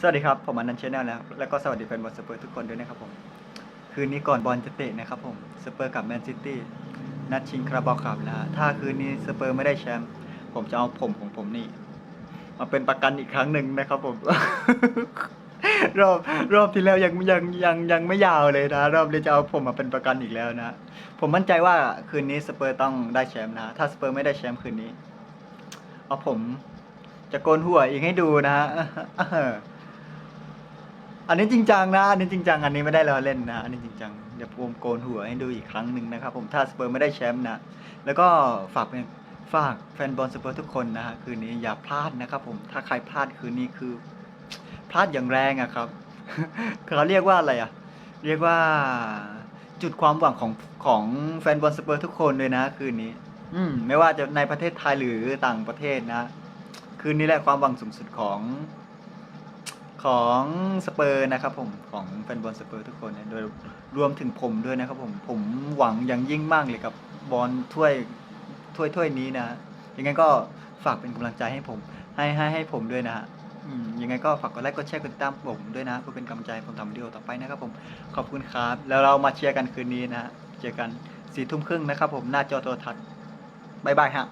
สวัสดีครับ ผมอนันต์ชแนลแล้ว แล้วก็สวัสดีแฟนบอลสเปอร์ทุกคนด้วยนะครับผม คืนนี้ก่อนบอลจะเตะนะครับผม สเปอร์กับแมนซิตี้นัดชิงคาราบาวคัพนะฮะถ้าคืนนี้สเปอร์ไม่ได้แชมป์ผมจะเอาผมของผมนี่ มาเป็นประกันอีกครั้งหนึ่งนะครับผม รอบรอบที่แล้วยังยังยังยังไม่ยาวเลยนะ รอบนี้จะเอาผมมาเป็นประกันอีกแล้วนะ ผมมั่นใจว่าคืนนี้สเปอร์ต้องได้แชมป์นะ ถ้าสเปอร์ไม่ได้แชมป์คืนนี้ เอาผมจะโกนหัวอีกให้ดูนะ อันนี้จริงจังนะ อันนี้จริงจัง อันนี้ไม่ได้ล้อเล่นนะ อันนี้จริงจัง เดี๋ยวผมโกนหัวให้ดูอีกครั้งหนึ่งนะครับ ผมถ้าสเปอร์ไม่ได้แชมป์นะ แล้วก็ฝากเป็นฝากแฟนบอลสเปอร์ทุกคนนะฮะคืนนี้อย่าพลาดนะครับ ผม ถ้าใครพลาดคืนนี้คือ พลาดอย่างแรงอะครับ เขาเรียกว่าอะไรอะเรียกว่าจุดความหวังของของแฟนบอลสเปอร์ทุกคนเลยนะ คืนนี้ อืมไม่ว่าจะในประเทศไทยหรือต่างประเทศนะ คืนนี้แหละความหวังสูงสุดของ ของสเปอร์นะครับผมของแฟนบอลสเปอร์ทุกคนเนี่ยโดยรวมถึงผมด้วยนะครับผมผมหวังอย่างยิ่งมากเลยกับบอลถ้วยถ้วยถ้วยนี้นะยังไงก็ฝากเป็นกำลังใจให้ผม ให้ให้ให้ผมด้วยนะฮะยังไงก็ฝากกดไลค์กดแชร์กดติดตามผมด้วยนะเพื่อเป็นกำลังใจผมทำวิดีโอต่อไปนะครับผมขอบคุณครับ แล้วเรามาเชียร์กันคืนนี้นะฮะเจอกันสี่ทุ่มครึ่งนะครับผมหน้าจอโทรทัศน์บายบายฮะ